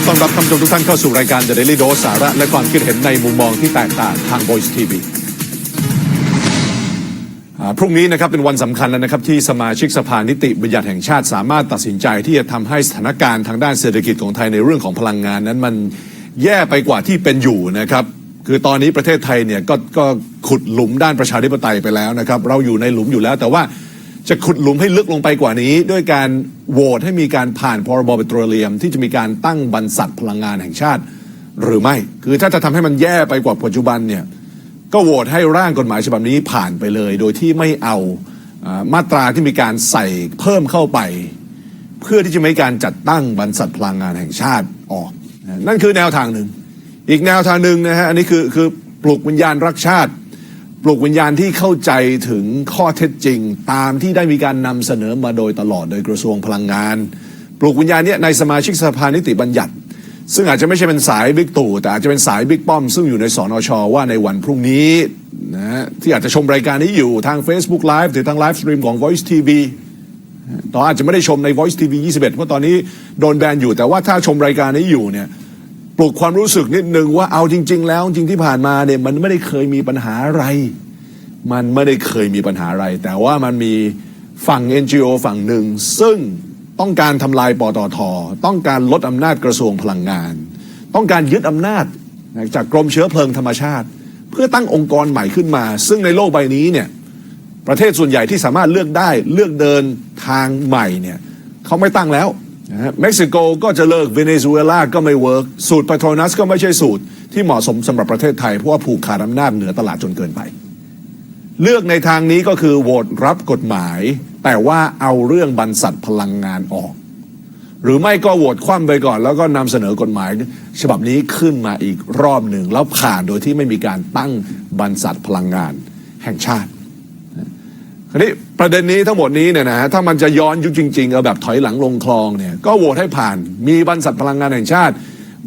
ครับต้อนรับท่านผู้ชมทุกท่านเข้าสู่รายการ The Daily Dose สาระและความคิดเห็นในมุมมองที่แตกต่างทาง Voice TV พรุ่งนี้นะครับเป็นวันสำคัญแล้วนะครับที่สมาชิกสภานิติบัญญัติแห่งชาติสามารถตัดสินใจที่จะทำให้สถานการณ์ทางด้านเศรษฐกิจของไทยในเรื่องของพลังงานนั้นมันแย่ไปกว่าที่เป็นอยู่นะครับคือตอนนี้ประเทศไทยเนี่ยก็ก็ขุดหลุมด้านประชาธิปไตยไปแล้วนะครับเราอยู่ในหลุมอยู่แล้วแต่ว่า จะขุดหลุมให้ลึกลงไปกว่านี้ ด้วยการโหวตให้มีการผ่านพรบปิโตรเลียม ที่จะมีการตั้งบรรษัทพลังงานแห่งชาติ หรือไม่ คือถ้าจะทำให้มันแย่ไปกว่าปัจจุบันเนี่ยก็โหวตให้ร่างกฎหมายฉบับนี้ผ่านไปเลย โดยที่ไม่เอามาตราที่มีการใส่เพิ่มเข้าไป เพื่อที่จะไม่การจัดตั้งบรรษัทพลังงานแห่งชาติออกนั่นคือแนวทางหนึ่ง อีกแนวทางหนึ่งนะฮะอันนี้คือคือปลุกวิญญาณรักชาติ ปลุกวิญญาณที่เข้าใจถึงข้อเท็จจริง ตามที่ได้มีการนำเสนอมาโดยตลอดโดยกระทรวงพลังงาน ปลุกวิญญาณเนี้ในสมาชิกสภานิติบัญญัติ ซึ่งอาจจะไม่ใช่เป็นสายบิ๊กตู่แต่อาจจะเป็นสายบิ๊กป้อม ซึ่งอยู่ในสนชว่าในวันพรุ่งนี้นะที่อาจจะชมรายการนี้อยู่ทาง Facebook Live หรือทางไลฟ์สตรีมของ Voice TV ตอนอาจจะไม่ได้ชมใน Voice TV 21 เพราะตอนนี้โดนแบนอยู่แต่ว่าถ้าชมรายการนี้อยู่เนี่ย ปลุกความรู้สึกนิดนึงว่าเอาจริง ๆ แล้วจริงที่ผ่านมาเนี่ยมันไม่ได้เคยมีปัญหาอะไร มันไม่ได้เคยมีปัญหาอะไร แต่ว่ามันมีฝั่ง NGO ฝั่งหนึ่ง ซึ่งต้องการทำลายปตท ต้องการลดอำนาจกระทรวงพลังงาน ต้องการยึดอำนาจจากกรมเชื้อเพลิงธรรมชาติ เพื่อตั้งองค์กรใหม่ขึ้นมา ซึ่งในโลกใบนี้เนี่ยประเทศส่วนใหญ่ที่สามารถเลือกได้เลือกเดินทางใหม่เนี่ยเขาไม่ตั้งแล้ว นะฮะเม็กซิโกก็จะเลิกเวเนซุเอลาก็ไม่เวิร์กสูตรป t โ o นัสก็ไม่ใช่สูตรที่เหมาะสมสำหรับประเทศไทย เพราะว่าผูกขาดอำนาจเหนือตลาดจนเกินไป เลือกในทางนี้ก็คือโหวตรับกฎหมาย แต่ว่าเอาเรื่องบรรษัทพลังงานออก หรือไม่ก็โหวตคว่ำไปก่อน แล้วก็นำเสนอกฎหมาย ฉบับนี้ขึ้นมาอีกรอบหนึ่งแล้วผ่านโดยที่ไม่มีการตั้งบรรษัทพลังงานแห่งชาติ คราวนี้ประเด็นนี้ทั้งหมดนี้เนี่ยนะฮะถ้ามันจะย้อนยุคจริงๆเอาแบบถอยหลังลงคลองเนี่ยก็โหวตให้ผ่าน มีบรรษัทพลังงานแห่งชาติ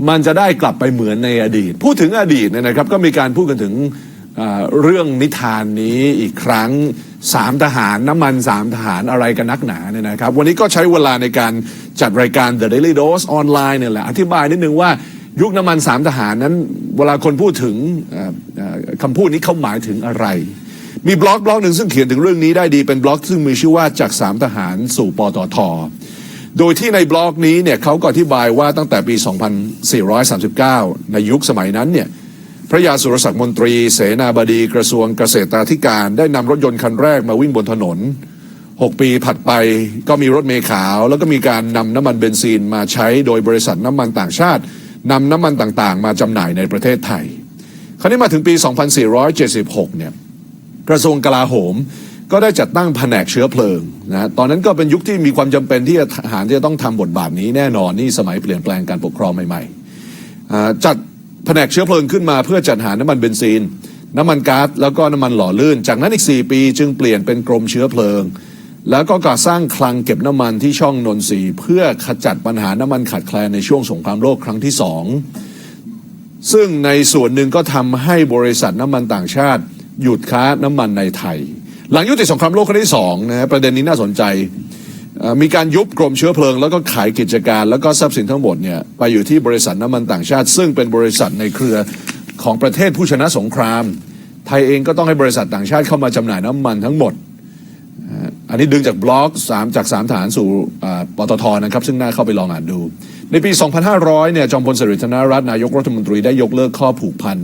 มันจะได้กลับไปเหมือนในอดีต พูดถึงอดีตเนี่ยนะครับก็มีการพูดกันถึงอ่าเรื่องนิทานนี้อีกครั้งสามทหารน้ำมันสามทหารอะไรกันนักหนาเนี่ยนะครับ วันนี้ก็ใช้เวลาในการจัดรายการ The Daily Dose ออนไลน์เนี่ยแหละอธิบายนิดนึงว่ายุคน้ำมันสามทหารนั้น เวลาคนพูดถึงเอ่อเอ่อคำพูดนี้เขาหมายถึงอะไร มีบล็อกบล็อกหนึ่งซึ่งเขียนถึงเรื่องนี้ได้ดีเป็นบล็อกซึ่งมีชื่อว่าจากสามทหารสู่ปตท โดยที่ในบล็อกนี้เนี่ยเขาก็อธิบายว่าตั้งแต่ปี 2439 ในยุคสมัยนั้นเนี่ยพระยาสุรศักดิ์มนตรี เสนาบดีกระทรวงเกษตรธิการ ได้นำรถยนต์คันแรกมาวิ่งบนถนน 6 ปีผัดไปก็มีรถเมล์ขาว แล้วก็มีการนำน้ำมันเบนซินมาใช้โดยบริษัทน้ำมันต่างชาตินำน้ำมันต่างๆ มาจำหน่ายในประเทศไทย คราวนี้มาถึงปี 2476 เนี่ย กระทรวงกลาโหม ก็ได้จัดตั้งแผนกเชื้อเพลิงนะตอนนั้นก็เป็นยุคที่มีความจำเป็นที่ทหารจะต้องทำบทบาทนี้แน่นอนนี่สมัยเปลี่ยนแปลงการปกครองใหม่ๆจัดแผนกเชื้อเพลิงขึ้นมาเพื่อจัดหาน้ำมันเบนซินน้ำมันก๊าซแล้วก็น้ำมันหล่อลื่น จากนั้นอีก 4 ปีจึงเปลี่ยนเป็นกรมเชื้อเพลิง แล้วก็ก่อสร้างคลังเก็บน้ำมันที่ช่องนนทรีเพื่อขจัดปัญหาน้ำมันขาดแคลนในช่วงสงครามโลกครั้งที่สองซึ่งในส่วนหนึ่งก็ทำให้บริษัทน้ำมันต่างชาติ หยุดค้าน้ำมันในไทย หลังยุติสงครามโลกครั้งที่สองนะฮะประเด็นนี้น่าสนใจมีการยุบกรมเชื้อเพลิง แล้วก็ขายกิจการ แล้วก็ทรัพย์สินทั้งหมดเนี่ยไปอยู่ที่บริษัทน้ำมันต่างชาติ ซึ่งเป็นบริษัทในเครือของประเทศผู้ชนะสงคราม ไทยเองก็ต้องให้บริษัทต่างชาติเข้ามาจำหน่ายน้ำมันทั้งหมด อันนี้ดึงจากบล็อก3จาก3ฐานสู่ปตทนะครับ ซึ่งน่าเข้าไปลองอ่านดู ในปี 2500 เนี่ยจอมพลสฤษดิ์ธนรัตน์นายกรัฐมนตรีได้ยกเลิกข้อผูกพัน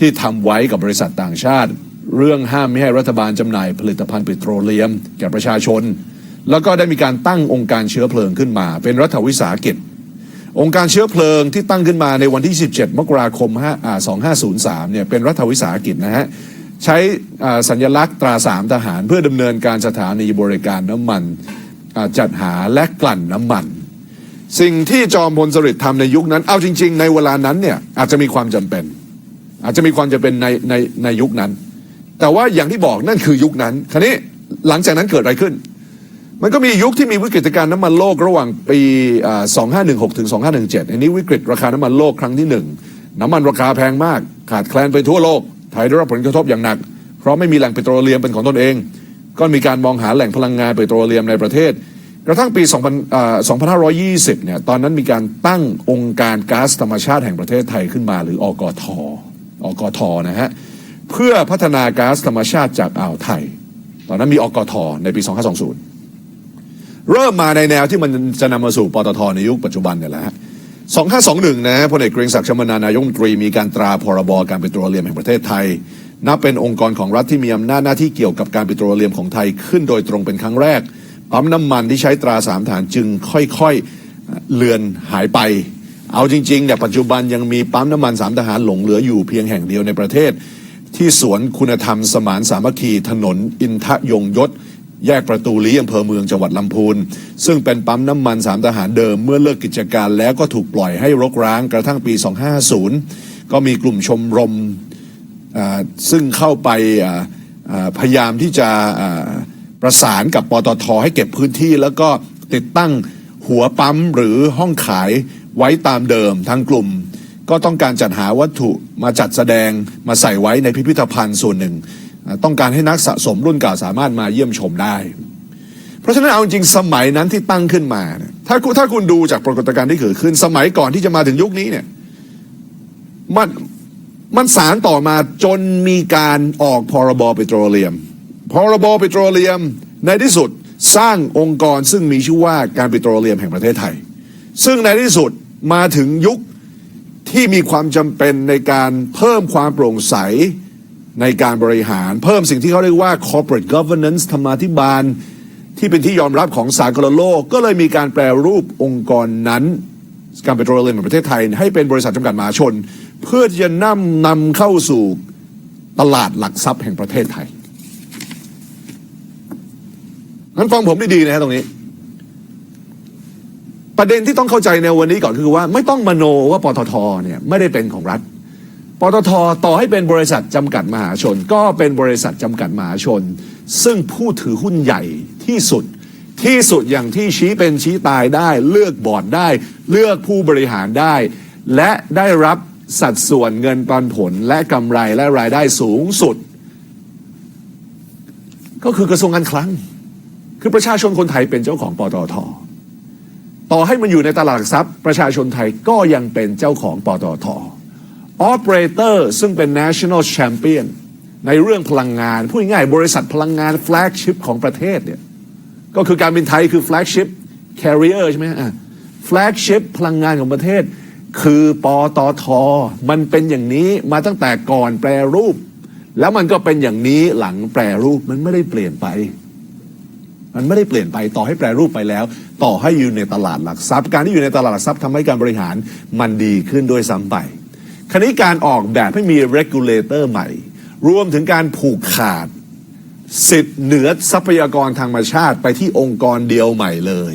ที่ทำไว้กับบริษัทต่างชาติ เรื่องห้ามไม่ให้รัฐบาลจำหน่ายผลิตภัณฑ์ปิโตรเลียม แก่ประชาชน แล้วก็ได้มีการตั้งองค์การเชื้อเพลิงขึ้นมา เป็นรัฐวิสาหกิจ องค์การเชื้อเพลิงที่ตั้งขึ้นมาในวันที่ 17 มกราคม5อ่า2503เนี่ยเป็นรัฐวิสาหกิจนะฮะใช้สัญลักษณ์ตราสามทหาร เพื่อดำเนินการสถานีบริการน้ำมันจัดหาและกลั่นน้ำมัน สิ่งที่จอมพลสฤษดิ์ทำในยุคนั้น เอาจริง ๆ ในเวลานั้นเนี่ยอาจจะมีความจำเป็น อาจจะมีความจำเป็นในในในยุคนั้น แต่ว่าอย่างที่บอกนั่นคือยุคนั้นคราวนี้หลังจากนั้นเกิดอะไรขึ้น มันก็มียุคที่มีวิกฤตการณ์น้ำมันโลกระหว่างปีอ่า2516 ถึง 2517 อันนี้วิกฤตราคาน้ำมันโลกครั้งที่หนึ่งน้ำมันราคาแพงมาก ขาดแคลนไปทั่วโลก ไทยได้รับผลกระทบอย่างหนัก เพราะไม่มีแหล่งปิโตรเลียมเป็นของตนเอง ก็มีการมองหาแหล่งพลังงานปิโตรเลียมในประเทศกระทั่งปี2000เอ่อ2520 เนี่ย ตอนนั้นมีการตั้งองค์การก๊าซธรรมชาติแห่งประเทศไทยขึ้นมา หรืออกท อกทนะฮะเพื่อพัฒนาก๊าซธรรมชาติจากอ่าวไทย ตอนนั้นมีอกทในปี 2520 เริ่มมาในแนวที่มันจะนำมาสู่ปตทในยุคปัจจุบันเนี่ยแหละฮะ2521นะฮะพลเอกเกรียงศักดิ์ชมนานายกรัฐมนตรีมีการตราพรบการปิโตรเลียมแห่งประเทศไทย นับเป็นองค์กรของรัฐที่มีอำนาจหน้าที่เกี่ยวกับการปิโตรเลียมของไทยขึ้นโดยตรงเป็นครั้งแรกปั๊มน้ำมันที่ใช้ตราสามฐานจึงค่อยๆเลือนหายไป เอาจริงๆเนี่ยปัจจุบันยังมีปั๊มน้ำมันสามทหารหลงเหลืออยู่เพียงแห่งเดียวในประเทศ ที่สวนคุณธรรมสมานสามัคคีถนนอินทยงยศ แยกประตูลีอำเภอเมืองจังหวัดลำพูน ซึ่งเป็นปั๊มน้ำมันสามทหารเดิมเมื่อเลิกกิจการแล้วก็ถูกปล่อยให้รกร้างกระทั่งปี 250ก็มีกลุ่มชมรมซึ่งเข้าไปพยายามที่จะประสานกับปตทให้เก็บพื้นที่ แล้วก็ติดตั้งหัวปั๊มหรือห้องขาย ไว้ตามเดิมทางกลุ่ม ก็ต้องการจัดหาวัตถุมาจัดแสดงมาใส่ไว้ในพิพิธภัณฑ์ส่วนหนึ่ง ต้องการให้นักสะสมรุ่นเก่าสามารถมาเยี่ยมชมได้ เพราะฉะนั้นเอาจริงสมัยนั้นที่ตั้งขึ้นมาเนี่ยถ้าคุณถ้าคุณดูจากปรากฏการณ์ที่เกิดขึ้นสมัยก่อนที่จะมาถึงยุคนี้เนี่ยมันมันสารต่อมาจนมีการออกพรบปิโตรเลียม พรบปิโตรเลียมในที่สุดสร้างองค์กรซึ่งมีชื่อว่าการปิโตรเลียมแห่งประเทศไทย ซึ่งในที่สุดมาถึงยุคที่มีความจำเป็นในการเพิ่มความโปร่งใสในการบริหาร เพิ่มสิ่งที่เขาเรียกว่า corporate governance ธรรมาธิบาล ที่เป็นที่ยอมรับของสากลโลก ก็เลยมีการแปลรูปองค์กรนั้น การปิโตรเลียมแห่งประเทศไทย ให้เป็นบริษัทจำกัดมหาชน เพื่อที่จะนำนำเข้าสู่ตลาดหลักทรัพย์แห่งประเทศไทยงั้นฟังผมดีๆนะฮะตรงนี้ ประเด็นที่ต้องเข้าใจในวันนี้ก่อนคือว่าไม่ต้องมโนว่าปตทเนี่ยไม่ได้เป็นของรัฐปตทต่อให้เป็นบริษัทจำกัดมหาชน ก็เป็นบริษัทจำกัดมหาชน ซึ่งผู้ถือหุ้นใหญ่ที่สุดที่สุดอย่างที่ชี้เป็นชี้ตายได้ เลือกบอร์ดได้ เลือกผู้บริหารได้ และได้รับสัดส่วนเงินปันผลและกำไรและรายได้สูงสุด ก็คือกระทรวงการคลัง คือประชาชนคนไทยเป็นเจ้าของปตท ต่อให้มันอยู่ในตลาดหลักทรัพย์ ประชาชนไทยก็ยังเป็นเจ้าของปตท Operator ซึ่งเป็น National Champion ในเรื่องพลังงาน พูดง่ายบริษัทพลังงาน flagship ของประเทศเนี่ยก็คือการบินไทยคือ flagship carrier ใช่ไหมอะ flagship พลังงานของประเทศ คือปตท มันเป็นอย่างนี้มาตั้งแต่ก่อนแปรรูป แล้วมันก็เป็นอย่างนี้หลังแปรรูปมันไม่ได้เปลี่ยนไป มันไม่ได้เปลี่ยนไปต่อให้แปรรูปไปแล้ว ต่อให้อยู่ในตลาดหลักทรัพย์ การที่อยู่ในตลาดหลักทรัพย์ทำให้การบริหารมันดีขึ้นด้วยซ้ำไปคราวนี้การออกแบบให้มี regulator ใหม่ รวมถึงการผูกขาด สิทธิ์เหนือทรัพยากรทางธรรมชาติไปที่องค์กรเดียวใหม่เลย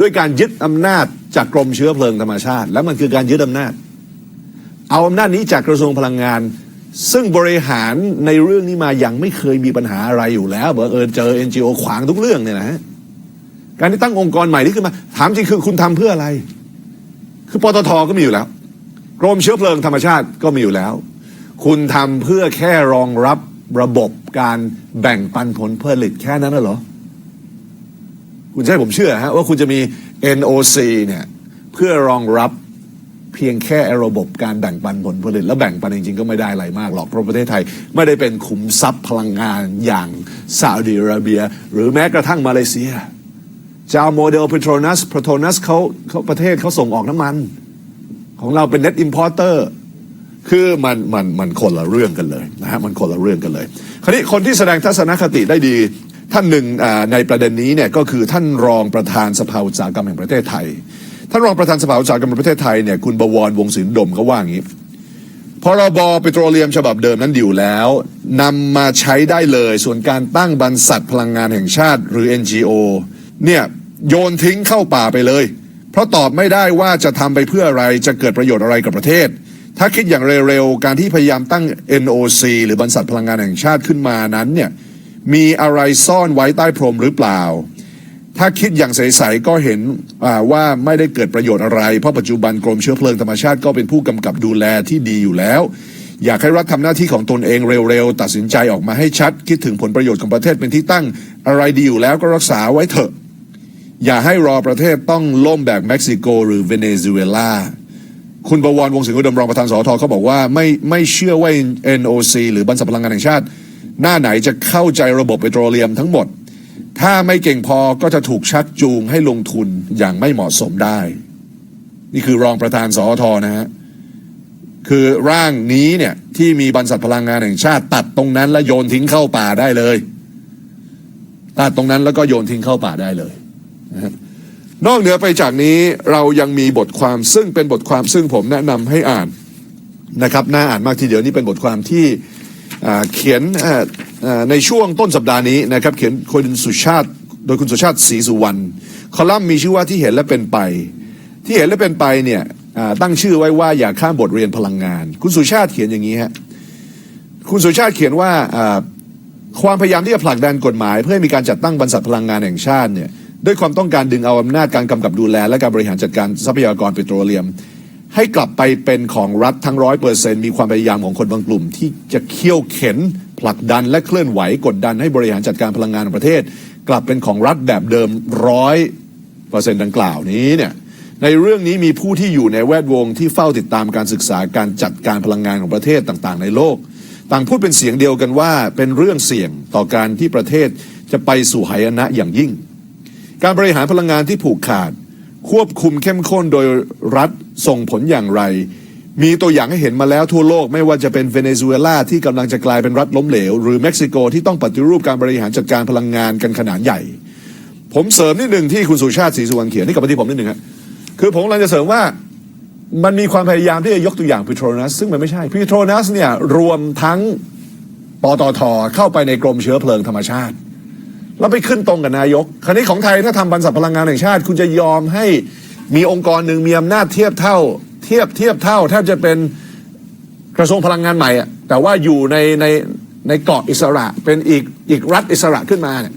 ด้วยการยึดอำนาจจากกรมเชื้อเพลิงธรรมชาติ และมันคือการยึดอำนาจ เอาอำนาจนี้จากกระทรวงพลังงาน ซึ่งบริหารในเรื่องนี้มายังไม่เคยมีปัญหาอะไรอยู่แล้วเบอเอิญเจอ NGO ขวางทุกเรื่องเนี่ยนะฮะการที่ตั้งองค์กรใหม่ที่ขึ้นมา ถามจริงคือคุณทำเพื่ออะไร คือปตทก็มีอยู่แล้ว กรมเชื้อเพลิงธรรมชาติก็มีอยู่แล้ว คุณทำเพื่อแค่รองรับระบบการแบ่งปันผลผลิตแค่นั้นน่ะเหรอ คุณให้ผมเชื่อฮะว่าคุณจะมี NOC เนี่ยเพื่อรองรับ เพียงแค่ระบบการแบ่งปันผลผลิต แล้วแบ่งปันจริงๆ ก็ไม่ได้อะไรมากหรอก เพราะประเทศไทยไม่ได้เป็นขุมทรัพย์พลังงานอย่างซาอุดิอาระเบีย หรือแม้กระทั่งมาเลเซียเจ้าโมเดล Petronas Petronas เขาเขาประเทศเขาส่งออกน้ำมัน ของเราเป็น net importer คือมันมันมันคนละเรื่องกันเลยนะฮะมันคนละเรื่องกันเลย คราวนี้คนที่แสดงทัศนคติได้ดีท่านหนึ่งในประเด็นนี้เนี่ยก็คือท่านรองประธานสภาอุตสาหกรรมแห่งประเทศไทย ท่านรองประธานสภาอุตสาหกรรมประเทศไทยเนี่ยคุณบวรวงศิลดมเขาว่าอย่างนี้พรบปิโตรเลียมฉบับเดิมนั้นอยู่แล้วนำมาใช้ได้เลยส่วนการตั้งบรรษัทพลังงานแห่งชาติ หรือ NGO เนี่ยโยนทิ้งเข้าป่าไปเลย เพราะตอบไม่ได้ว่าจะทำไปเพื่ออะไรจะเกิดประโยชน์อะไรกับประเทศ ถ้าคิดอย่างเร็วๆ การที่พยายามตั้ง NOC หรือบรรษัทพลังงานแห่งชาติขึ้นมานั้นเนี่ยมีอะไรซ่อนไว้ใต้พรมหรือเปล่า ถ้าคิดอย่างใสๆก็เห็นว่าไม่ได้เกิดประโยชน์อะไร เพราะปัจจุบันกรมเชื้อเพลิงธรรมชาติก็เป็นผู้กำกับดูแลที่ดีอยู่แล้ว อยากให้รัฐทำหน้าที่ของตนเองเร็วๆ ตัดสินใจออกมาให้ชัด คิดถึงผลประโยชน์ของประเทศเป็นที่ตั้ง อะไรดีอยู่แล้วก็รักษาไว้เถอะ อย่าให้รอประเทศต้องล่มแบบเม็กซิโกหรือเวเนซุเอลาคุณประวรวงศ์สิงห์อุดมรองประธานสอทเขาบอกว่าไม่ไม่เชื่อว่า NOC หรือบรรษัทพลังงานแห่งชาติ หน้าไหนจะเข้าใจระบบเปโตรเลียมทั้งหมด ถ้าไม่เก่งพอก็จะถูกชักจูงให้ลงทุนอย่างไม่เหมาะสมได้ นี่คือรองประธานสอทอนะฮะคือร่างนี้เนี่ยที่มีบรรษัทพลังงานแห่งชาติ ตัดตรงนั้นแล้วโยนทิ้งเข้าป่าได้เลย ตัดตรงนั้นแล้วก็โยนทิ้งเข้าป่าได้เลย นอกเหนือไปจากนี้เรายังมีบทความซึ่งเป็นบทความซึ่งผมแนะนำให้อ่านนะครับน่าอ่านมากทีเดียวนี่เป็นบทความที่เขียน ในช่วงต้นสัปดาห์นี้นะครับเขียนคุณสุชาติ โดยคุณสุชาติศรีสุวรรณคอลัมน์มีชื่อว่าที่เห็นและเป็นไป ที่เห็นและเป็นไปเนี่ยตั้งชื่อไว้ว่าอย่าข้ามบทเรียนพลังงาน คุณสุชาติเขียนอย่างนี้ฮะคุณสุชาติเขียนว่าความพยายามที่จะผลักดันกฎหมาย เพื่อให้มีการจัดตั้งบรรษัทพลังงานแห่งชาติเนี่ยด้วยความต้องการดึงเอาอำนาจการกำกับดูแล และการบริหารจัดการทรัพยากรเปโตรเลียม ให้กลับไปเป็นของรัฐทั้งร้อยเปอร์เซ็นมีความพยายามของคนบางกลุ่ม ที่จะเคี่ยวเข็น ผลักดันและเคลื่อนไหวกดดันให้บริหารจัดการพลังงานของประเทศ กลับเป็นของรัฐแบบเดิมร้อยเปอร์เซ็นดังกล่าวนี้เนี่ยในเรื่องนี้มีผู้ที่อยู่ในแวดวงที่เฝ้าติดตามการศึกษาการจัดการพลังงานของประเทศต่างๆ ในโลก ต่างพูดเป็นเสียงเดียวกันว่าเป็นเรื่องเสี่ยงต่อการที่ประเทศจะไปสู่หายนะอย่างยิ่ง การบริหารพลังงานที่ผูกขาด ควบคุมเข้มข้นโดยรัฐส่งผลอย่างไร มีตัวอย่างให้เห็นมาแล้วทั่วโลกไม่ว่าจะเป็นเวเนซุเอลาที่กำลังจะกลายเป็นรัฐล้มเหลว หรือเม็กซิโกที่ต้องปฏิรูปการบริหารจัดการพลังงานกันขนาดใหญ่ ผมเสริมนิดหนึ่งที่คุณสุชาติศรีสุวรรณเขียนนี่กับที่ผมนิดหนึ่งฮะคือผมกำลังจะเสริมว่ามันมีความพยายามที่จะยกตัวอย่างพิโตรนัสซึ่งมันไม่ใช่พิโตรนัสเนี่ยรวมทั้งปตทเข้าไปในกรมเชื้อเพลิงธรรมชาติ แล้วไปขึ้นตรงกับนายก คราวนี้ของไทยถ้าทำบรรษัทพลังงานแห่งชาติ คุณจะยอมให้มีองค์กรหนึ่งมีอำนาจเทียบเท่า เทียบเทียบเท่าแทบจะเป็นกระทรวงพลังงานใหม่อะแต่ว่าอยู่ในในในเกาะอิสระเป็นอีกอีกรัฐอิสระขึ้นมาเนี่ย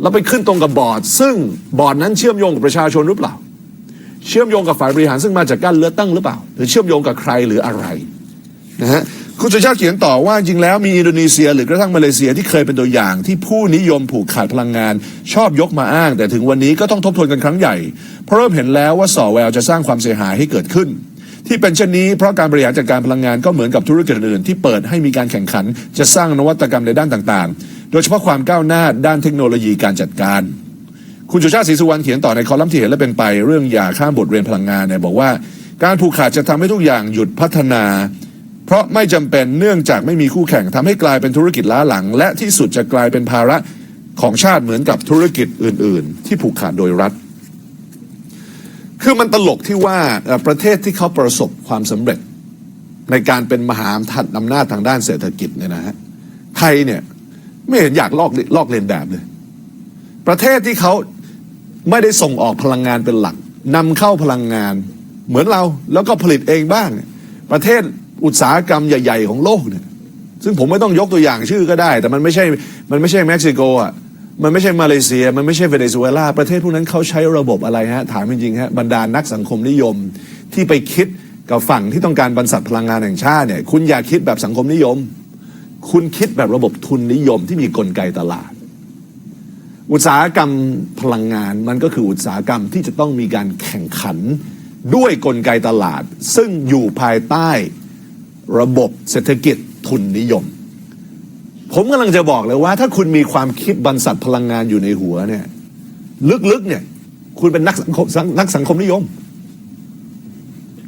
แล้วไปขึ้นตรงกับบอร์ด ซึ่งบอร์ดนั้นเชื่อมโยงกับประชาชนหรือเปล่า เชื่อมโยงกับฝ่ายบริหารซึ่งมาจากการเลือกตั้งหรือเปล่า หรือเชื่อมโยงกับใครหรืออะไรนะฮะ คุณสุชาติเขียนต่อว่าจริงแล้วมีอินโดนีเซียหรือกระทั่งมาเลเซียที่เคยเป็นตัวอย่าง ที่ผู้นิยมผูกขาดพลังงาน ชอบยกมาอ้าง แต่ถึงวันนี้ก็ต้องทบทวนกันครั้งใหญ่ เพราะเริ่มเห็นแล้วว่าส่อแววจะสร้างความเสียหายให้เกิดขึ้น ที่เป็นเช่นนี้เพราะการบริหารจัดการพลังงานก็เหมือนกับธุรกิจอื่นๆที่เปิดให้มีการแข่งขัน จะสร้างนวัตกรรมในด้านต่างๆ โดยเฉพาะความก้าวหน้าด้านเทคโนโลยีการจัดการคุณสุชาติศรีสุวรรณเขียนต่อในคอลัมน์ที่เห็นและเป็นไปเรื่องอย่าข้ามบทเรียนพลังงานเนี่ยบอกว่า การผูกขาดจะทำให้ทุกอย่างหยุดพัฒนา เพราะไม่จำเป็นเนื่องจากไม่มีคู่แข่งทำให้กลายเป็นธุรกิจล้าหลัง และที่สุดจะกลายเป็นภาระของชาติเหมือนกับธุรกิจอื่น ๆ ที่ผูกขาดโดยรัฐ คือมันตลกที่ว่าประเทศที่เขาประสบความสำเร็จ ในการเป็นมหาอำนาจทางด้านเศรษฐกิจเนี่ยนะฮะไทยเนี่ยไม่เห็นอยากลอกลอกเลียนแบบเลย ประเทศที่เขาไม่ได้ส่งออกพลังงานเป็นหลักนำเข้าพลังงานเหมือนเราแล้วก็ผลิตเองบ้าง ประเทศ อุตสาหกรรมใหญ่ ๆ ของโลกเนี่ยซึ่งผมไม่ต้องยกตัวอย่างชื่อก็ได้ แต่มันไม่ใช่มันไม่ใช่เม็กซิโกอะมันไม่ใช่มาเลเซีย มันไม่ใช่เวเนซุเอลาประเทศพวกนั้นเขาใช้ระบบอะไรฮะถามจริงๆฮะบรรดานักสังคมนิยมที่ไปคิดกับฝั่งที่ต้องการบรรษัทพลังงานแห่งชาติเนี่ยคุณอย่าคิดแบบสังคมนิยม คุณคิดแบบระบบทุนนิยมที่มีกลไกตลาด อุตสาหกรรมพลังงานมันก็คืออุตสาหกรรมที่จะต้องมีการแข่งขันด้วยกลไกตลาด ซึ่งอยู่ภายใต้ ระบบเศรษฐกิจทุนนิยม ผมกำลังจะบอกเลยว่า ถ้าคุณมีความคิดบรรษัทพลังงานอยู่ในหัวเนี่ยลึกๆเนี่ยคุณเป็นนักสังคมนักสังคมนิยม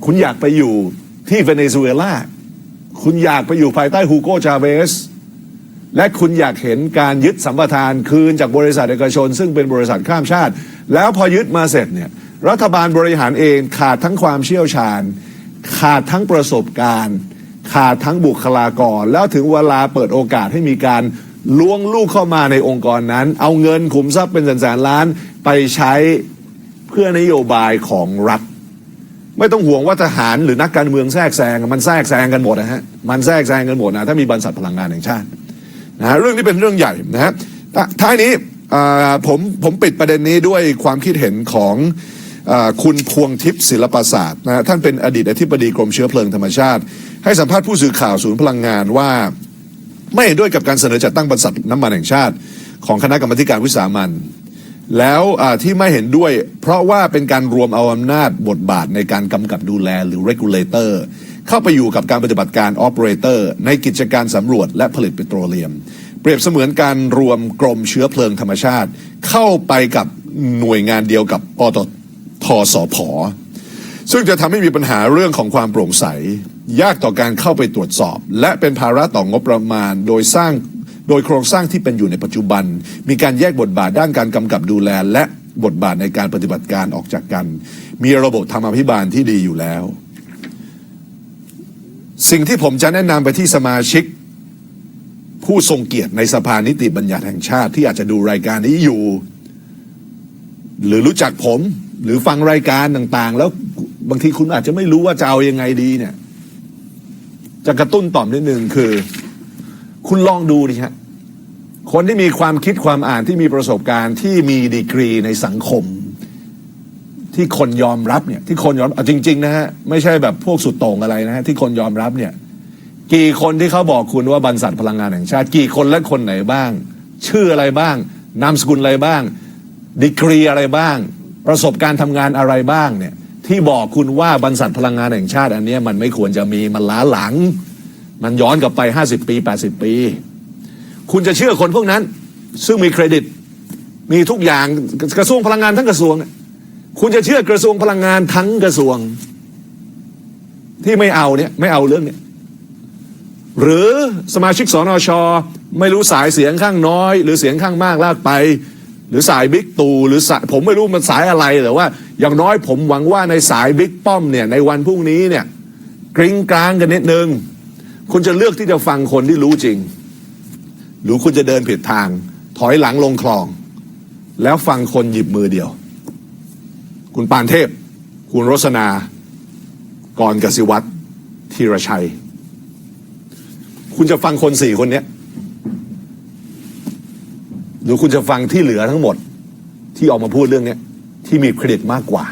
คุณอยากไปอยู่ที่เวเนซุเอลาคุณอยากไปอยู่ภายใต้ฮูโกชาเวส และคุณอยากเห็นการยึดสัมปทานคืนจากบริษัทเอกชน ซึ่งเป็นบริษัทข้ามชาติ แล้วพอยึดมาเสร็จเนี่ยรัฐบาลบริหารเองขาดทั้งความเชี่ยวชาญ ขาดทั้งประสบการณ์ ขาดทั้งบุคลากร แล้วถึงเวลาเปิดโอกาสให้มีการล้วงลูกเข้ามาในองค์กรนั้น เอาเงินขุมทรัพย์เป็นแสนๆล้านไปใช้เพื่อนโยบายของรัฐ ไม่ต้องห่วงว่าทหารหรือนักการเมืองแทรกแซงมันแทรกแซงกันหมดนะฮะมันแทรกแซงกันหมดนะถ้ามีบรรษัทพลังงานแห่งชาตินะฮะเรื่องนี้เป็นเรื่องใหญ่นะฮะท้ายนี้ผมผมปิดประเด็นนี้ด้วยความคิดเห็นของ คุณพวงทิพย์ศิลปศาสตร์นะท่านเป็นอดีตอธิบดีกรมเชื้อเพลิงธรรมชาติ ให้สัมภาษณ์ผู้สื่อข่าวศูนย์พลังงานว่า ไม่เห็นด้วยกับการเสนอจัดตั้งบรรษัทน้ำมันแห่งชาติ ของคณะกรรมการวิสามันแล้วที่ไม่เห็นด้วย เพราะว่าเป็นการรวมเอาอำนาจบทบาทในการกำกับดูแลหรือ regulator เข้าไปอยู่กับการปฏิบัติการ operator ในกิจการสำรวจและผลิตปิโตรเลียม เปรียบเสมือนการรวมกรมเชื้อเพลิงธรรมชาติ เข้าไปกับหน่วยงานเดียวกับปต ทสพซึ่งจะทำให้มีปัญหาเรื่องของความโปร่งใส ยากต่อการเข้าไปตรวจสอบ และเป็นภาระต่องบประมาณ โดยสร้างโดยโครงสร้างที่เป็นอยู่ในปัจจุบัน มีการแยกบทบาทด้านการกำกับดูแล และบทบาทในการปฏิบัติการออกจากกัน มีระบบธรรมาภิบาลที่ดีอยู่แล้ว สิ่งที่ผมจะแนะนำไปที่สมาชิก ผู้ทรงเกียรติในสภานิติบัญญัติแห่งชาติที่อาจจะดูรายการนี้อยู่ หรือรู้จักผม หรือฟังรายการต่างๆ แล้วบางทีคุณอาจจะไม่รู้ว่าจะเอายังไงดีเนี่ย จะกระตุ้นต่อมนิดนึงคือ คุณลองดูดิฮะคนที่มีความคิดความอ่านที่มีประสบการณ์ที่มีดีกรีในสังคม ที่คนยอมรับเนี่ย ที่คนยอมเอาจริง ๆ นะฮะไม่ใช่แบบพวกสุดโต่งอะไรนะฮะที่คนยอมรับเนี่ย กี่คนที่เขาบอกคุณว่าบรรษัทพลังงานแห่งชาติ กี่คนและคนไหนบ้าง ชื่ออะไรบ้าง นามสกุลอะไรบ้าง ดีกรีอะไรบ้าง ประสบการณ์ทำงานอะไรบ้างเนี่ยที่บอกคุณว่าบรรษัทพลังงานแห่งชาติอันนี้มันไม่ควรจะมีมันล้าหลัง มันย้อนกลับไป 50 ปี 80 ปี คุณจะเชื่อคนพวกนั้น ซึ่งมีเครดิต มีทุกอย่างกระทรวงพลังงานทั้งกระทรวง คุณจะเชื่อกระทรวงพลังงานทั้งกระทรวง ที่ไม่เอาเนี่ยไม่เอาเรื่องเนี่ยหรือสมาชิกสนชไม่รู้สายเสียงข้างน้อย หรือเสียงข้างมากลากไป หรือสายบิ๊กตู่หรือสายผมไม่รู้มันสายอะไรแต่ว่า อย่างน้อยผมหวังว่าในสายบิ๊กป้อมเนี่ยในวันพรุ่งนี้เนี่ยกริ้งกลางกันนิดนึงคุณจะเลือกที่จะฟังคนที่รู้จริง หรือคุณจะเดินผิดทาง ถอยหลังลงคลอง แล้วฟังคนหยิบมือเดียว คุณปานเทพ คุณรสนากรกสิวัตรธีรชัย คุณจะฟังคนสี่คนเนี้ย หรือคุณจะฟังที่เหลือทั้งหมด ที่ออกมาพูดเรื่องนี้ที่มีเครดิตมากกว่า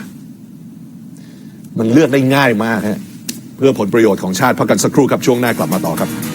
มันเลือกได้ง่ายมากฮะเพื่อผลประโยชน์ของชาติพักกันสักครู่ครับช่วงหน้ากลับมาต่อครับ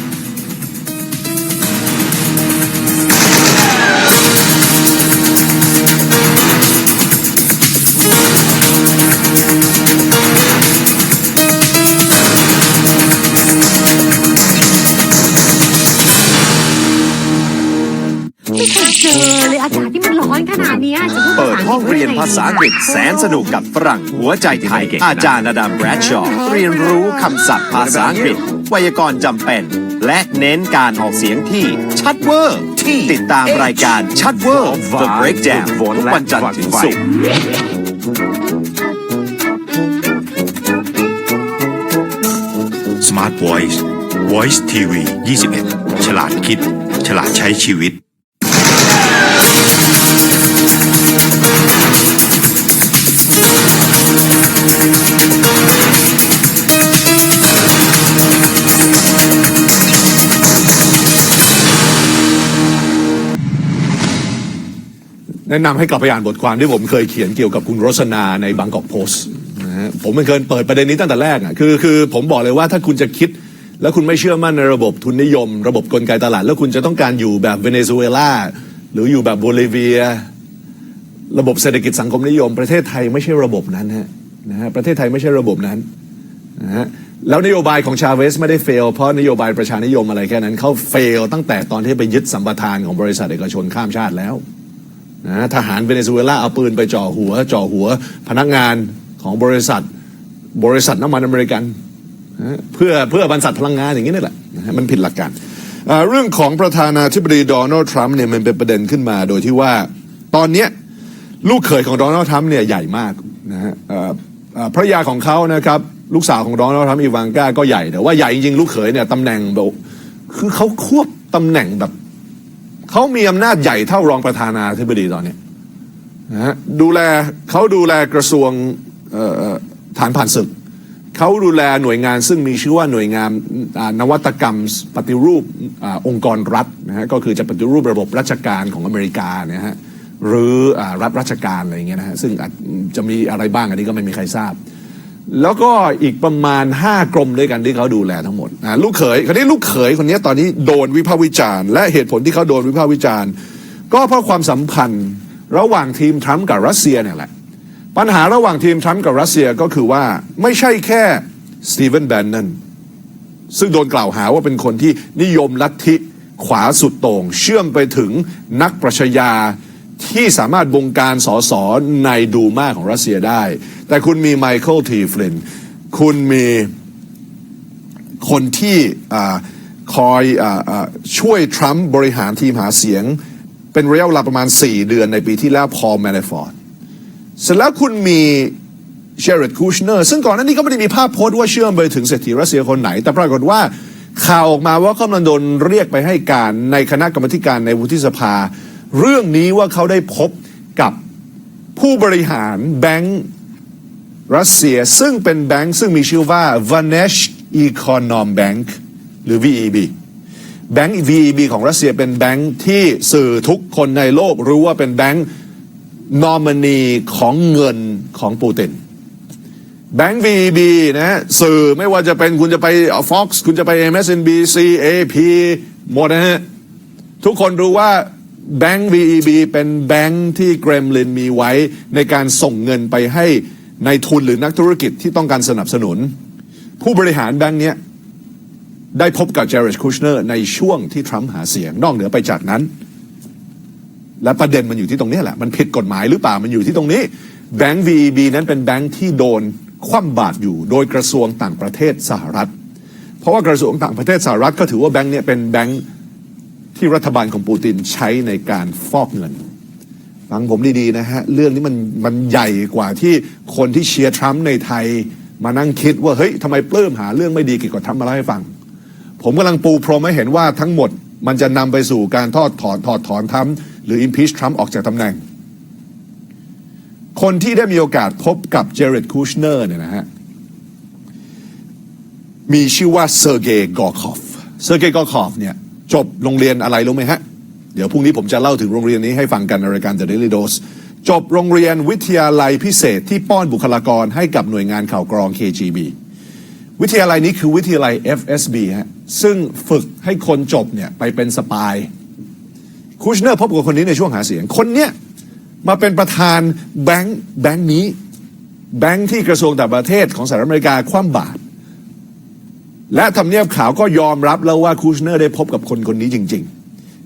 องเรียนภาษาอังกฤษแสนสนุกกับฝรั่งหัวใจไทย อาจารย์นดามแบรดชอว์เรียนรู้คำศัพท์ภาษาอังกฤษ ไวยากรณ์จำเป็น และเน้นการออกเสียงที่ชัดเวอร์ที่ติดตามรายการชัดเวอร์ The Breakdown ทุกวันจันทร์ถึงศุกร์ Smart Voice Voice TV 21 ฉลาดคิด ฉลาดใช้ชีวิต แนะนำให้กลับไปอ่านบทความที่ผมเคยเขียนเกี่ยวกับคุณรสนาในบางกอกโพสต์นะฮะผมเป็นเคยเปิดประเด็นนี้ตั้งแต่แรกอะคือคือผมบอกเลยว่าถ้าคุณจะคิด แล้วคุณไม่เชื่อมั่นในระบบทุนนิยม ระบบกลไกตลาด แล้วคุณจะต้องการอยู่แบบเวเนซุเอลาหรืออยู่แบบโบลิเวีย ระบบเศรษฐกิจสังคมนิยม ประเทศไทยไม่ใช่ระบบนั้นฮะนะฮะประเทศไทยไม่ใช่ระบบนั้นนะฮะแล้วนโยบายของชาเวสไม่ได้เฟลเพราะนโยบายประชานิยมอะไรแค่นั้นเขาเฟลตั้งแต่ตอนที่ไปยึดสัมปทานของบริษัทเอกชนข้ามชาติแล้ว นะทหารเวเนซุเอลาเอาปืนไปจ่อหัวจ่อหัวพนักงานของบริษัท บริษัทน้ำมันอเมริกันนะเพื่อเพื่อบรรษัทพลังงานอย่างนี้นี่แหละนะมันผิดหลักการเรื่องของประธานาธิบดีโดนัลด์ทรัมป์เนี่ยมันเป็นประเด็นขึ้นมาโดยที่ว่าตอนเนี้ยลูกเขยของโดนัลด์ทรัมป์เนี่ยใหญ่มากนะฮะเอ่อเอ่อภรรยาของเขานะครับลูกสาวของโดนัลด์ทรัมป์อีวานกาก็ใหญ่แต่ว่าใหญ่จริงๆลูกเขยเนี่ยตำแหน่งแบบคือเขาควบตำแหน่งแบบ เขามีอำนาจใหญ่เท่ารองประธานาธิบดีตอนนี้นะฮะดูแลเขาดูแลกระทรวงฐานผ่านศึกเขาดูแลหน่วยงานซึ่งมีชื่อว่าหน่วยงานนวัตกรรมปฏิรูปอองค์กรรัฐนะฮะก็คือจะปฏิรูประบบราชการของอเมริกาเนี่ยฮะหรืออรัฐราชการอะไรอย่างเงี้ยนะฮะซึ่งจจะมีอะไรบ้างอันนี้ก็ไม่มีใครทราบ แล้วก็อีกประมาณ 5 กรมด้วยกันที่เขาดูแลทั้งหมด อ่าลูกเขยคนนี้ลูกเขยคนนี้ตอนนี้โดนวิพากษ์วิจารณ์ และเหตุผลที่เขาโดนวิพากษ์วิจารณ์ ก็เพราะความสัมพันธ์ระหว่างทีมทรัมป์กับรัสเซียเนี่ยแหละ ปัญหาระหว่างทีมทรัมป์กับรัสเซียก็คือว่าไม่ใช่แค่สตีเวนแบนนนซึ่งโดนกล่าวหาว่าเป็นคนที่นิยมลัทธิขวาสุดโต่งเชื่อมไปถึงนักปรัชญาที่สามารถบงการสอสอในดูมาของรัสเซียได้ แต่คุณมีไมเคิลทีฟลิน คุณมี คนที่อคอยออช่วยทรัมป์บริหารทีมหาเสียง เป็นระยะเวลาประมาณ 4 เดือนในปีที่แล้วพอลแมนฟอร์ดเสร็จแล้วคุณมีเชเรตคูชเนอร์ซึ่งก่อนหน้านี้ก็ไม่ได้มีภาพโพสต์ว่าเชื่อมไปถึงเศรษฐีรัสเซียคนไหน แต่ปรากฏว่าข่าวออกมาว่าเขากำลังโดนเรียกไปให้การในคณะกรรมการในวุฒิสภา เรื่องนี้ว่าเขาได้พบกับผู้บริหารแบงก์รัสเซียซึ่งเป็นแบงก์ซึ่งมีชื่อว่า v a n e s h Econom Bank หรือ VEB แบงก์ VEB ของรัสเซียเป็นแบงก์ที่สื่อทุกคนในโลกรู้ว่าเป็นแบงก์นอมินีของเงินของปูตินแบงก์ VEB นะฮะสื่อไม่ว่าจะเป็นคุณจะไป Fox คุณจะไป MSNBC AP หมดนะฮะ ทุกคนรู้ว่าแบงก์ VEB เป็นแบงก์ที่เกรมลินมีไว้ในการส่งเงินไปให้ในทุนหรือนักธุรกิจที่ต้องการสนับสนุน ผู้บริหารแบงก์เนี้ยได้พบกับเจเรตคูชเนอร์ในช่วงที่ทรัมป์หาเสียงนอกเหนือไปจากนั้น และประเด็นมันอยู่ที่ตรงนี้แหละ มันผิดกฎหมายหรือเปล่ามันอยู่ที่ตรงนี้แบงก์ VEB นั้นเป็นแบงก์ที่โดนคว่ำบาตรอยู่โดยกระทรวงต่างประเทศสหรัฐ เพราะว่ากระทรวงต่างประเทศสหรัฐก็ถือว่าแบงก์เนี่ยเป็นแบงก์ที่รัฐบาลของปูตินใช้ในการฟอกเงินฟังผมดีๆนะฮะเรื่องนี้มันมันใหญ่กว่าที่คนที่เชียร์ทรัมป์ในไทย มานั่งคิดว่าเฮ้ยทำไมปลื้มหาเรื่องไม่ดีกี่กับทรัมมาเล่าให้ฟัง ผมกำลังปูพรมให้เห็นว่าทั้งหมดมันจะนำไปสู่การทอดถอนถอดถอนทรัมหรือ impeach ทรัมป์ออกจากตำแหน่ง คนที่ได้มีโอกาสพบกับเจเรตคูชเนอร์เนี่ยนะฮะมีชื่อว่าเซอร์เกย์กอร์คอฟเซอร์เกย์กอร์คอฟเนี่ยจบโรงเรียนอะไรรู้ไหมฮะ เดี๋ยวพรุ่งนี้ผมจะเล่าถึงโรงเรียนนี้ให้ฟังกันในรายการ The Daily Dose จบโรงเรียนวิทยาลัยพิเศษที่ป้อนบุคลากรให้กับหน่วยงานข่าวกรอง KGB วิทยาลัยนี้คือวิทยาลัย FSB ฮะซึ่งฝึกให้คนจบเนี่ยไปเป็นสปายคูชเนอร์พบกับคนนี้ในช่วงหาเสียง คนเนี้ยมาเป็นประธานแบงค์แบงค์นี้ แบงค์ที่กระทรวงต่างประเทศของสหรัฐอเมริกาคว่ำบาตรและทำเนียบขาวก็ยอมรับแล้วว่าคูชเนอร์ได้พบกับคนคนนี้จริง ๆ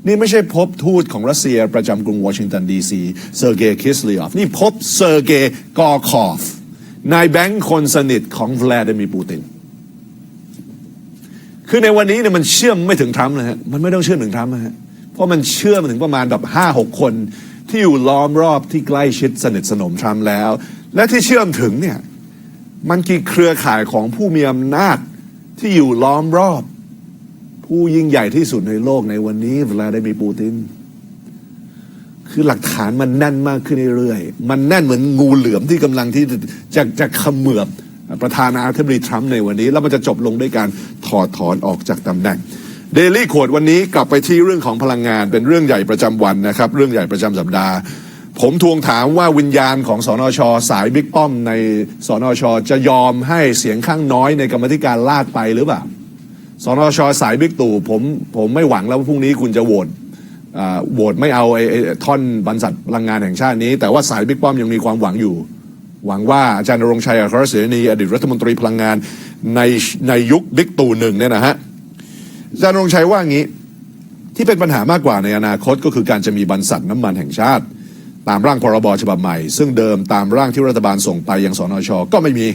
นี่ไม่ใช่พบทูตของรัสเซียประจำกรุงวอชิงตันดีซีเซอร์เกย์คิสลีอฟนี่พบเซอร์เกย์กอร์คอฟนายแบงค์คนสนิทของวลาดิมีร์ปูติน คือในวันนี้เนี่ยมันเชื่อมไม่ถึงทรัมป์นะฮะ มันไม่ต้องเชื่อมถึงทรัมป์นะฮะ เพราะมันเชื่อมถึงประมาณแบบห้าหกคน ที่อยู่ล้อมรอบที่ใกล้ชิดสนิทสนมทรัมป์แล้ว และที่เชื่อมถึงเนี่ย มันกี่เครือข่ายของผู้มีอำนาจที่อยู่ล้อมรอบ ผู้ยิ่งใหญ่ที่สุดในโลกในวันนี้เวลาไดิมีปูติน คือหลักฐานมันแน่นมากขึ้นเรื่อยๆ มันแน่นเหมือนงูเหลือมที่กำลังที่จะจะเขมือบประธานาธิบดีทรัมป์ในวันนี้ แล้วมันจะจบลงด้วยการถอดถอนออกจากตำแหน่งเดลี่โคดวันนี้กลับไปที่เรื่องของพลังงานเป็นเรื่องใหญ่ประจำวันนะครับ เรื่องใหญ่ประจำสัปดาห์ ผมทวงถามว่าวิญญาณของสนชสายบิ๊กป้อมในสนชจะยอมให้เสียงข้างน้อยในกรรมธิการลากไปหรือเปล่า สนชสายบิ๊กตู่ผมผมไม่หวังแล้วว่าพรุ่งนี้คุณจะโหวตอ่าโหวตไม่เอาไอ้ไอ้ท่อนบรรษัทพลังงานแห่งชาตินี้ แต่ว่าสายบิ๊กป้อมยังมีความหวังอยู่ หวังว่าอาจารย์นรงค์ชัยอัครเสนีอดีตรัฐมนตรีพลังงานในในยุคบิ๊กตู่หนึ่งเนี่ยนะฮะอาจารย์นรงค์ชัยว่างี้ ที่เป็นปัญหามากกว่าในอนาคตก็คือการจะมีบรรษัทน้ำมันแห่งชาติ ตามร่างพรบฉบับใหม่ ซึ่งเดิมตามร่างที่รัฐบาลส่งไปยังสนชก็ไม่มี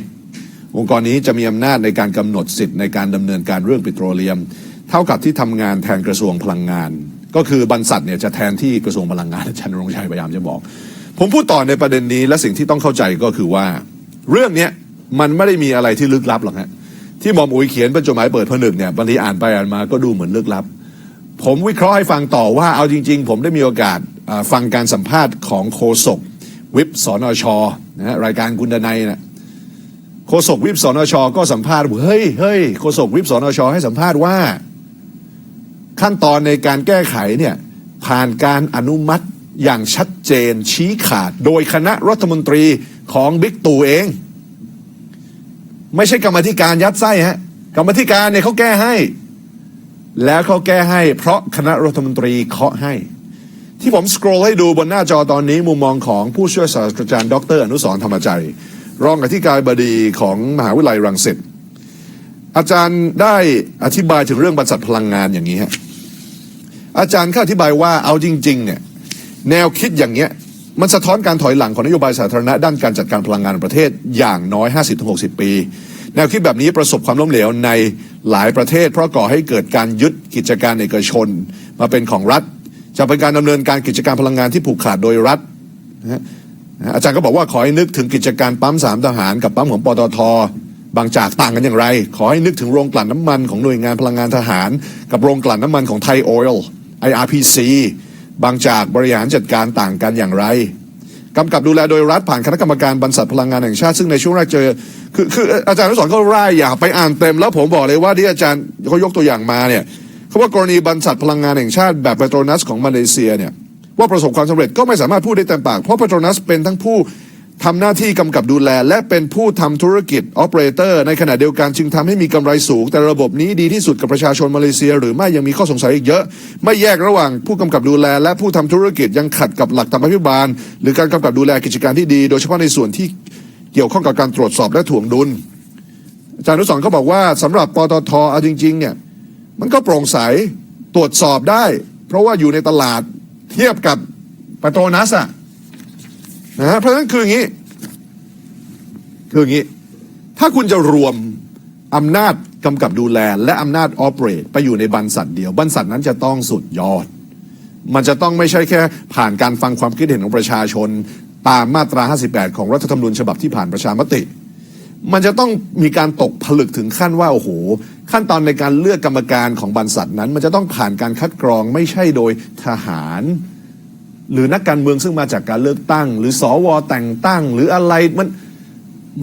องค์กรนี้จะมีอำนาจในการกำหนดสิทธิ์ในการดำเนินการเรื่องปิโตรเลียม เท่ากับที่ทำงานแทนกระทรวงพลังงาน ก็คือบรรษัทเนี่ยจะแทนที่กระทรวงพลังงานอาจารย์นรงชัยพยายามจะบอก ผมพูดต่อในประเด็นนี้และสิ่งที่ต้องเข้าใจก็คือว่า เรื่องนี้มันไม่ได้มีอะไรที่ลึกลับหรอกฮะที่หมอมอุ๋ยเขียนเป็นจดหมายเปิดผนึกเนี่ยบางทีอ่านไปอ่านมาก็ดูเหมือนลึกลับ ผมวิเคราะห์ให้ฟังต่อว่าเอาจริง ๆ ผมได้มีโอกาสฟังการสัมภาษณ์ของโฆษกวิปสนชนะฮะรายการคุณดนัยนะ โฆษกวิปสนชก็สัมภาษณ์เฮ้ยเฮ้ยโฆษกวิปสนชให้สัมภาษณ์ว่า ขั้นตอนในการแก้ไขเนี่ยผ่านการอนุมัติอย่างชัดเจนชี้ขาด โดยคณะรัฐมนตรีของบิ๊กตู่เอง ไม่ใช่กรรมธิการยัดไส้ฮะกรรมธิการเนี่ยเขาแก้ให้ แล้วเขาแก้ให้ เพราะคณะรัฐมนตรีเคาะให้ ที่ผมสครอลให้ดูบนหน้าจอตอนนี้มุมมองของผู้ช่วยศาสตราจารย์ ดร อนุสรธรรมใจ รองอธิการบดีของมหาวิทยาลัยรังสิตอาจารย์ได้อธิบายถึงเรื่องบรรษัทพลังงานอย่างนี้ฮะอาจารย์ก็อธิบายว่าเอาจริง ๆ เนี่ย แนวคิดอย่างเงี้ยมันสะท้อนการถอยหลังของนโยบายสาธารณะด้านการจัดการพลังงานประเทศอย่างน้อย 50-60 ปี แนวคิดแบบนี้ประสบความล้มเหลวในหลายประเทศ เพราะก่อให้เกิดการยึดกิจการเอกชน มาเป็นของรัฐ จะเป็นการดำเนินการกิจการพลังงานที่ผูกขาดโดยรัฐนะ อาจารย์ก็บอกว่าขอให้นึกถึงกิจการปั๊มสามทหารกับปั๊มของปตทบางจากต่างกันอย่างไร ขอให้นึกถึงโรงกลั่นน้ำมันของหน่วยงานพลังงานทหาร กับโรงกลั่นน้ำมันของไทยออยล์ IRPC บางจากบริหารจัดการต่างกันอย่างไรกำกับดูแลโดยรัฐผ่านคณะกรรมการบรรษัทพลังงานแห่งชาติ ซึ่งในช่วงแรกเจอคือคืออาจารย์นุสรณ์ก็ร่ายอยากไปอ่านเต็มแล้วผมบอกเลยว่าที่อาจารย์เขายกตัวอย่างมาเนี่ยเขาว่ากรณีบรรษัทพลังงานแห่งชาติแบบเปโตรนัสของมาเลเซียเนี่ย ว่าประสบความสำเร็จก็ไม่สามารถพูดได้เต็มปาก เพราะเปโตรนัสเป็นทั้งผู้ทำหน้าที่กำกับดูแล และเป็นผู้ทำธุรกิจออ p เปอเรเตอร์ในขณะเดียวกันจึงทำให้มีกำไรสูง แต่ระบบนี้ดีที่สุดกับประชาชนมาเลเซีย หรือไม่ยังมีข้อสงสัยอีกเยอะ ไม่แยกระหว่างผู้กำกับดูแล และผู้ทำธุรกิจยังขัดกับหลักธรรมพิบาล หรือการกำกับดูแลกิจการที่ดี โดยเฉพาะในส่วนที่เกี่ยวข้องกับการตรวจสอบและถ่วงดุลอาจารย์นุสรณ์เขาบอกว่าสำหรับปตทเอาจริงๆเนี่ยมันก็โปร่งใสตรวจสอบได้ เพราะว่าอยู่ในตลาด เทียบกับปโตนัสอะนะฮะเพราะฉะนั้นคืออย่างนี้ คืออย่างนี้ ถ้าคุณจะรวมอำนาจกำกับดูแล และอำนาจออ e r a t e ไปอยู่ในบรรษัทเดียว บรรษัทนั้นจะต้องสุดยอด มันจะต้องไม่ใช่แค่ผ่านการฟังความคิดเห็นของประชาชน ตามมาตรา 58 ของรัฐธรรมนูญฉบับที่ผ่านประชามติ มันจะต้องมีการตกผลึกถึงขั้นว่า โอ้โห ขั้นตอนในการเลือกกรรมการของบรรษัทนั้น มันจะต้องผ่านการคัดกรองไม่ใช่โดยทหาร หรือนักการเมืองซึ่งมาจากการเลือกตั้ง หรือสวแต่งตั้ง หรืออะไรมัน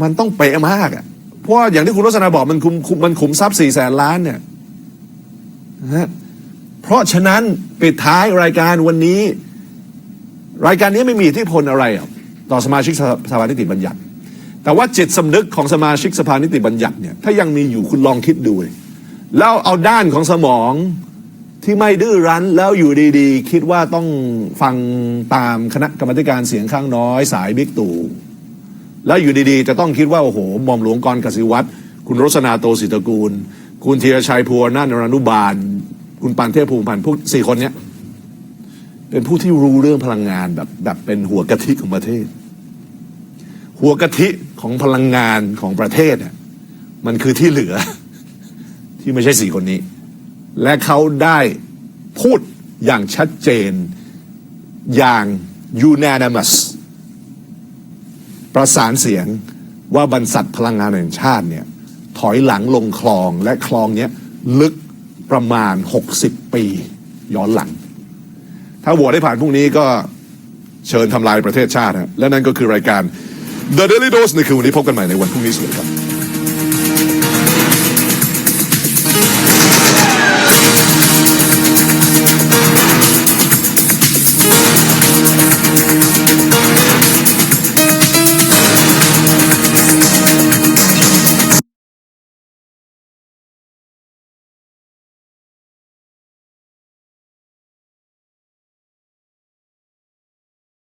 มันต้องเป๊ะมากอะเพราะอย่างที่คุณรสนาบอกมันคุมมันขุมทรัพย์สี่แสนล้านเนี่ยนะเพราะฉะนั้นปิดท้ายรายการวันนี้ รายการนี้ไม่มีอิทธิพลอะไรหรอกต่อสมาชิกสภาสภานิติบัญญัติ แต่ว่าจิตสำนึกของสมาชิกสภานิติบัญญัติเนี่ยถ้ายังมีอยู่คุณลองคิดดูแล้วเอาด้านของสมองที่ไม่ดื้อรั้นแล้วอยู่ดีๆ คิดว่าต้องฟังตามคณะกรรมการเสียงข้างน้อย สายบิ๊กตู่แล้วอยู่ดีๆ จะต้องคิดว่า โอ้โหหม่อมหลวงกรกสิวัตรคุณรสนาโตสิตกูล คุณธีรชัยพัวนาถนรานุบาล คุณปานเทพภูมิพันธ์พวกสี่คนเนี้ยเป็นผู้ที่รู้เรื่องพลังงานแบบแบบเป็นหัวกะทิของประเทศ หัวกะทิของพลังงานของประเทศเนี่ยมันคือที่เหลือ ที่ไม่ใช่สี่คนนี้ และเขาได้พูดอย่างชัดเจนอย่าง unanimous ประสานเสียงว่าบรรษัทพลังงานแห่งชาติเนี่ยถอยหลังลงคลองและคลองเนี้ยลึกประมาณ 60 ปี ย้อนหลัง ถ้าโหวตได้ผ่านพรุ่งนี้ก็เชิญทำลายประเทศชาติฮะและนั่นก็คือรายการ The Daily Dose ในคืนวันนี้พบกันใหม่ในวันพรุ่งนี้สวัสดีครับ